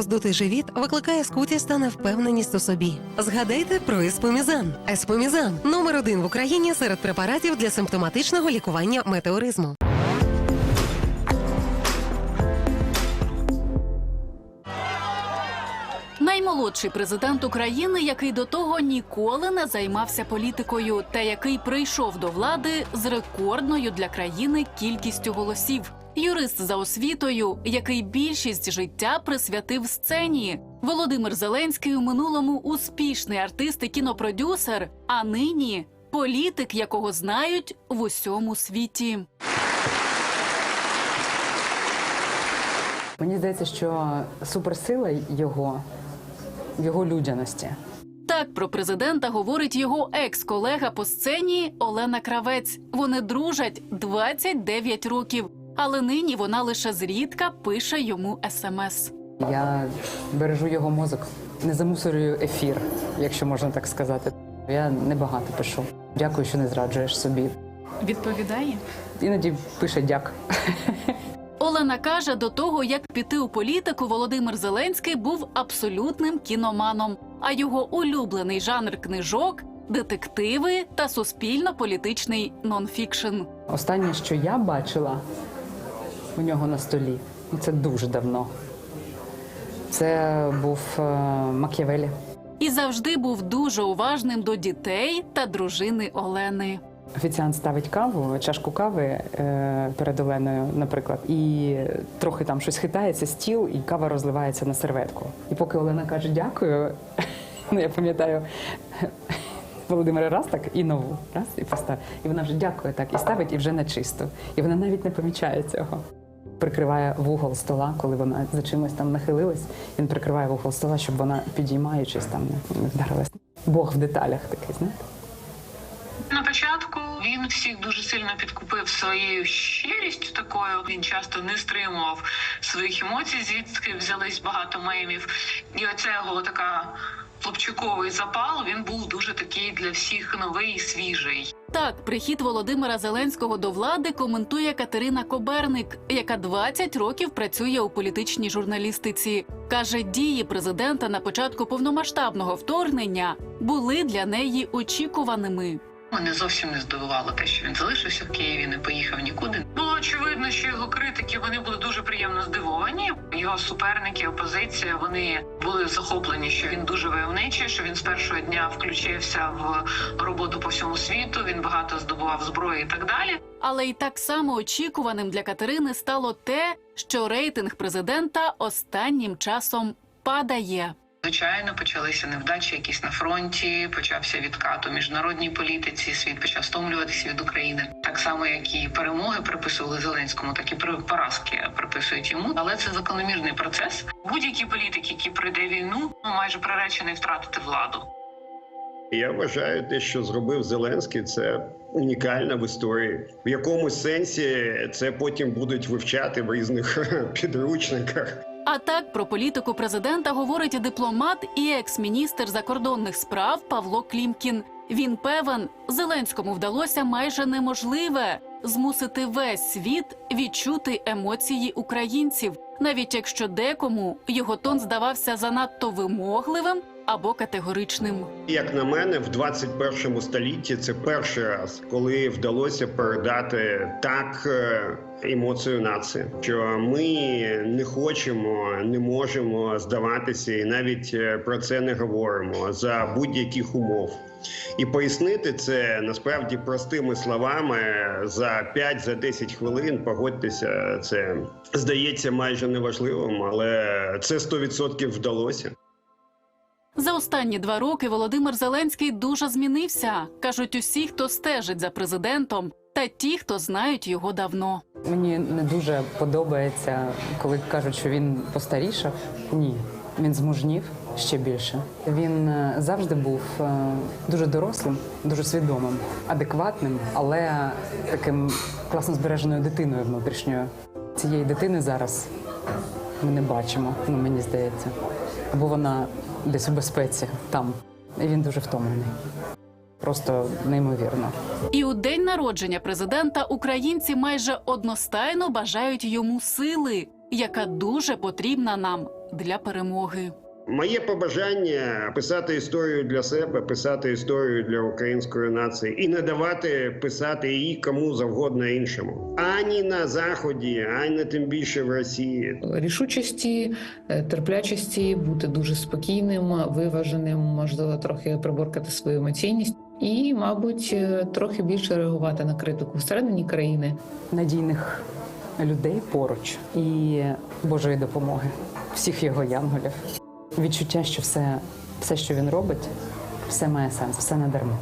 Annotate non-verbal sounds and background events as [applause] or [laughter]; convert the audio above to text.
роздутий живіт викликає скутість та невпевненість у собі. Згадайте про еспомізан. Еспомізан номер один в Україні серед препаратів для симптоматичного лікування метеоризму. Наймолодший президент України, який до того ніколи не займався політикою, та який прийшов до влади з рекордною для країни кількістю голосів. Юрист за освітою, який більшість життя присвятив сцені. Володимир Зеленський у минулому успішний артист і кінопродюсер, а нині політик, якого знають в усьому світі. Мені здається, що суперсила його його людяності. Так про президента говорить його екс-колега по сцені Олена Кравець. Вони дружать 29 років, але нині вона лише зрідка пише йому смс. Я бережу його мозок, не замусорюю ефір, якщо можна так сказати. Я небагато пишу. Дякую, що не зраджуєш собі. Відповідає. Іноді пише дяк. Олена каже, до того як піти у політику, Володимир Зеленський був абсолютним кіноманом. А його улюблений жанр книжок детективи та суспільно-політичний нонфікшн. Останнє, що я бачила у нього на столі, ну, це дуже давно. Це був е, Мак'явелі. І завжди був дуже уважним до дітей та дружини Олени. Офіціант ставить каву, чашку кави е, перед Оленою, наприклад, і трохи там щось хитається, стіл, і кава розливається на серветку. І поки Олена каже дякую, [laughs] ну я пам'ятаю, Володимир раз так і нову, раз і постав. І вона вже дякує так, і ставить, і вже на чисто. І вона навіть не помічає цього. Прикриває вугол стола, коли вона за чимось там нахилилась. Він прикриває вугол стола, щоб вона, підіймаючись, там не- вдарилась. Бог в деталях такий, знаєте. На початку він всіх дуже сильно підкупив своєю щирістю такою. Він часто не стримував своїх емоцій, звідки взялись багато мемів. І оця його така хлопчиковий запал. Він був дуже такий для всіх новий і свіжий. Так, прихід Володимира Зеленського до влади коментує Катерина Коберник, яка 20 років працює у політичній журналістиці. Каже, дії президента на початку повномасштабного вторгнення були для неї очікуваними. Мене зовсім не здивувало те, що він залишився в Києві, не поїхав нікуди. Його суперники, опозиція, вони були захоплені, що він дуже войовничий, що він з першого дня включився в роботу по всьому світу. Він багато здобував зброї і так далі. Але й так само очікуваним для Катерини стало те, що рейтинг президента останнім часом падає. Звичайно, почалися невдачі якісь на фронті. Почався відкат у міжнародній політиці. Світ почав стомлюватися від України. Так само, як і перемоги приписували Зеленському, так і поразки приписують йому. Але це закономірний процес. Будь-який політик, який пройде війну, ну, майже приречений втратити владу. Я вважаю, те, що зробив Зеленський, це унікально в історії. В якомусь сенсі це потім будуть вивчати в різних [laughs] підручниках. А так про політику президента говорить і дипломат і екс-міністр закордонних справ Павло Клімкін. Він певен, Зеленському вдалося майже неможливе змусити весь світ відчути емоції українців, навіть якщо декому його тон здавався занадто вимогливим або категоричним. Як на мене, в 21 столітті це перший раз, коли вдалося передати так е, емоцію нації, що ми не хочемо, не можемо здаватися, і навіть е, про це не говоримо за будь-яких умов. І пояснити це насправді простими словами за 5-10 хвилин. Погодьтеся, це здається майже неважливим, але це 100% вдалося. За останні два роки Володимир Зеленський дуже змінився. кажуть усі, хто стежить за президентом, та ті, хто знають його давно. Мені не дуже подобається, коли кажуть, що він постарішав. Ні, він змужнів ще більше. Він е, завжди був е, дуже дорослим, дуже свідомим, адекватним, але таким класно збереженою дитиною внутрішньою. Цієї дитини зараз ми не бачимо, ну мені здається. Або вона десь у безпеці там. І він дуже втомлений. Просто неймовірно. І у день народження президента українці майже одностайно бажають йому сили, яка дуже потрібна нам для перемоги. Моє побажання писати історію для себе, писати історію для української нації і не давати писати її кому завгодно іншому, ані на заході, ані тим більше в Росії. рішучості, е, терплячості, бути дуже спокійним, виваженим, можливо, трохи приборкати свою емоційність. І, мабуть, е, трохи більше реагувати на критику всередині країни, надійних людей поруч і Божої допомоги, всіх його янголів відчуття, що все, все, що він робить, все має сенс, все не дарма.